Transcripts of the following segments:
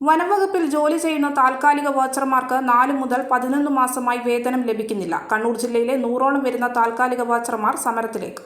വനംവകുപ്പിൽ ജോലി ചെയ്യുന്ന താൽക്കാലിക വാച്ചർമാർക്ക് നാല് മുതൽ പതിനൊന്ന് മാസമായി വേതനം ലഭിക്കുന്നില്ല. കണ്ണൂർ ജില്ലയിലെ നൂറോളം വരുന്ന താൽക്കാലിക വാച്ചർമാർ സമരത്തിലേക്ക്.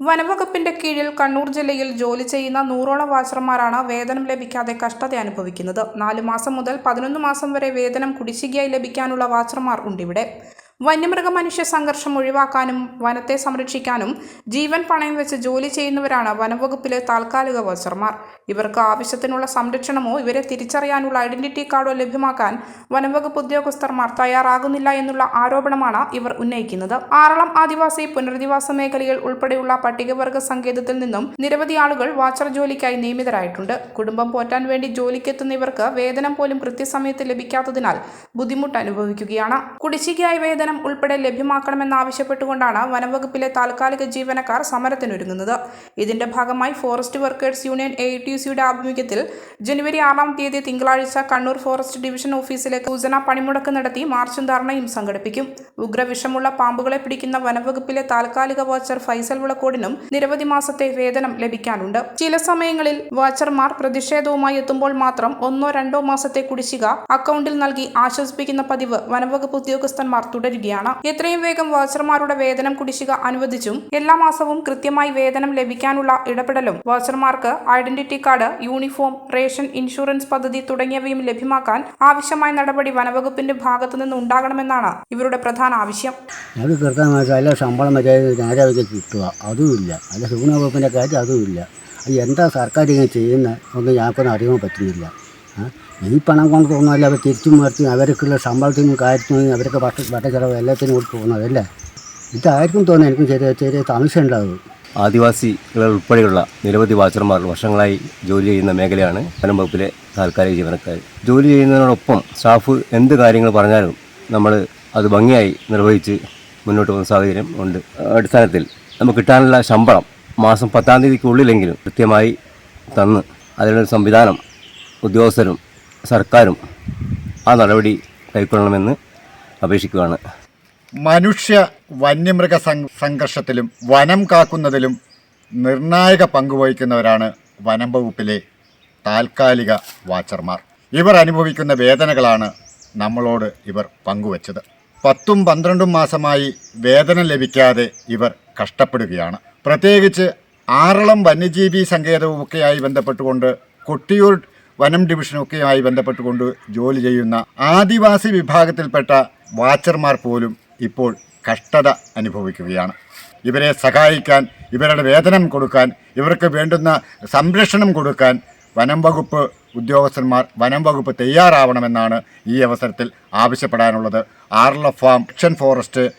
വനംവകുപ്പിന്റെ കീഴിൽ കണ്ണൂർ ജില്ലയിൽ ജോലി ചെയ്യുന്ന നൂറോളം വാച്ചർമാരാണ് വേതനം ലഭിക്കാതെ കഷ്ടത അനുഭവിക്കുന്നത്. നാല് മാസം മുതൽ പതിനൊന്ന് മാസം വരെ വേതനം കുടിശ്ശികയായി ലഭിക്കാനുള്ള വാച്ചർമാർ ഉണ്ടിവിടെ. വന്യമൃഗ മനുഷ്യ സംഘർഷം ഒഴിവാക്കാനും വനത്തെ സംരക്ഷിക്കാനും ജീവൻ പണയം വെച്ച് ജോലി ചെയ്യുന്നവരാണ് വനംവകുപ്പിലെ താൽക്കാലിക വസർമാർ ഇവർക്ക് ആവശ്യത്തിനുള്ള സംരക്ഷണമോ ഇവരെ തിരിച്ചറിയാനുള്ള ഐഡന്റിറ്റി കാർഡോ ലഭ്യമാക്കാൻ വനംവകുപ്പ് ഉദ്യോഗസ്ഥർമാർ തയ്യാറാകുന്നില്ല എന്നുള്ള ആരോപണമാണ് ഇവർ ഉന്നയിക്കുന്നത്. ആറളം ആദിവാസി പുനരധിവാസ മേഖലയിൽ ഉൾപ്പെടെയുള്ള പട്ടികവർഗ സങ്കേതത്തിൽ നിന്നും നിരവധി ആളുകൾ വാച്ചർ ജോലിക്കായി നിയമിതരായിട്ടുണ്ട്. കുടുംബം പോറ്റാൻ വേണ്ടി ജോലിക്കെത്തുന്ന ഇവർക്ക് വേതനം പോലും കൃത്യസമയത്ത് ലഭിക്കാത്തതിനാൽ ബുദ്ധിമുട്ട് അനുഭവിക്കുകയാണ്. കുടിശ്ശികയായി ഉൾപ്പെടെ ലഭ്യമാക്കണമെന്നാവശ്യപ്പെട്ടുകൊണ്ടാണ് വനംവകുപ്പിലെ താൽക്കാലിക ജീവനക്കാർ സമരത്തിനൊരുങ്ങുന്നത്. ഇതിന്റെ ഭാഗമായി forest workers union A T സിയുടെ ആഭിമുഖ്യത്തിൽ ജനുവരി ആറാം തീയതി തിങ്കളാഴ്ച കണ്ണൂർ ഫോറസ്റ്റ് ഡിവിഷൻ ഓഫീസിലേക്ക് സൂചന പണിമുടക്ക് നടത്തി മാർച്ചും ധർണയും സംഘടിപ്പിക്കും. ഉഗ്രവിഷമുള്ള പാമ്പുകളെ പിടിക്കുന്ന വനംവകുപ്പിലെ താൽക്കാലിക വാച്ചർ ഫൈസൽ വിളക്കോടിനും നിരവധി മാസത്തെ വേതനം ലഭിക്കാനുണ്ട്. ചില സമയങ്ങളിൽ വാച്ചർമാർ പ്രതിഷേധവുമായി എത്തുമ്പോൾ മാത്രം ഒന്നോ രണ്ടോ മാസത്തെ കുടിശ്ശിക അക്കൗണ്ടിൽ നൽകി ആശ്വസിപ്പിക്കുന്ന പതിവ് വനംവകുപ്പ് ഉദ്യോഗസ്ഥന്മാർ തുടരുകയാണ് എത്രയും വേഗം വാച്ചർമാരുടെ വേതനം കുടിശ്ശിക അനുവദിച്ചും എല്ലാ മാസവും കൃത്യമായി വേതനം ലഭിക്കാനുള്ള ഇടപെടലും വാച്ചർമാർക്ക് identity card uniform ration insurance പദ്ധതി തുടങ്ങിയവയും ലഭ്യമാക്കാൻ ആവശ്യമായ നടപടി വനവകുപ്പിന്റെ ഭാഗത്തു നിന്ന് ഉണ്ടാകണമെന്നാണ് ഇവരുടെ പ്രധാന ആവശ്യം. അത് കൃത്യമായിട്ട് അല്ല ശമ്പളം കിട്ടുക. അതുമില്ല അല്ല സുഗുണ കാര്യം അതുമില്ല അത് എന്താ സർക്കാർ ഇങ്ങനെ ചെയ്യുന്നത്? ഒന്നും ഞങ്ങൾക്കൊന്നും അറിയാൻ പറ്റുന്നില്ല? ഈ പണം കൊണ്ട് തോന്നുന്നതല്ല അവർ തിരിച്ചും മറിച്ചും അവർക്കുള്ള ശമ്പളത്തിനും കാര്യത്തിനും അവർക്ക് വട്ട ഭട്ടച്ചെലവ് എല്ലാത്തിനും കൂടി പോകുന്നതല്ലേ? ഇതായിരിക്കും തോന്നുന്നത് എനിക്കും ചെറിയ ചെറിയ സംശയം ഉണ്ടാകും ആദിവാസികൾ ഉൾപ്പെടെയുള്ള നിരവധി വാച്ചർമാർ വർഷങ്ങളായി ജോലി ചെയ്യുന്ന മേഖലയാണ് വനം വകുപ്പിലെ താൽക്കാലിക ജീവനക്കാർ. ജോലി ചെയ്യുന്നതിനോടൊപ്പം സ്റ്റാഫ് എന്ത് കാര്യങ്ങൾ പറഞ്ഞാലും നമ്മൾ അത് ഭംഗിയായി നിർവഹിച്ച് മുന്നോട്ട് പോകുന്ന സാഹചര്യം ഉണ്ട്. അടിസ്ഥാനത്തിൽ നമുക്ക് കിട്ടാനുള്ള ശമ്പളം മാസം പത്താം തീയതിക്കുള്ളിലെങ്കിലും കൃത്യമായി തന്ന് അതിനുള്ള സംവിധാനം ഉദ്യോഗസ്ഥരും സർക്കാരും ആ നടപടി കൈക്കൊള്ളണമെന്ന് അപേക്ഷിക്കുകയാണ്. മനുഷ്യ വന്യമൃഗ സംഘർഷത്തിലും വനം കാക്കുന്നതിലും നിർണായക പങ്കുവഹിക്കുന്നവരാണ് വനം വകുപ്പിലെ താൽക്കാലിക വാച്ചർമാർ. ഇവർ അനുഭവിക്കുന്ന വേദനകളാണ് നമ്മളോട് ഇവർ പങ്കുവച്ചത്. പത്തും പന്ത്രണ്ടും മാസമായി വേതനം ലഭിക്കാതെ ഇവർ കഷ്ടപ്പെടുകയാണ്. പ്രത്യേകിച്ച് ആറളം വന്യജീവി സങ്കേതവുമൊക്കെയായി ബന്ധപ്പെട്ടുകൊണ്ട് കൊട്ടിയൂർ വനം ഡിവിഷനൊക്കെയുമായി ബന്ധപ്പെട്ടുകൊണ്ട് ജോലി ചെയ്യുന്ന ആദിവാസി വിഭാഗത്തിൽപ്പെട്ട വാച്ചർമാർ പോലും ഇപ്പോൾ കഷ്ടത അനുഭവിക്കുകയാണ്. ഇവരെ സഹായിക്കാൻ ഇവരുടെ വേതനം കൊടുക്കാൻ ഇവർക്ക് വേണ്ടുന്ന സംരക്ഷണം കൊടുക്കാൻ വനം വകുപ്പ് ഉദ്യോഗസ്ഥന്മാർ വനം വകുപ്പ് തയ്യാറാവണമെന്നാണ് ഈ അവസരത്തിൽ ആവശ്യപ്പെടാനുള്ളത്. ആർല ഫാം ആക്ഷൻ ഫോറസ്റ്റ്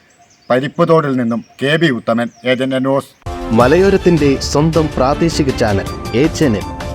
പരിപ്പുതോടിൽ നിന്നും K B Uthaman agent news. മലയോരത്തിന്റെ സ്വന്തം പ്രാദേശിക ചാനൽ എ ചാനൽ.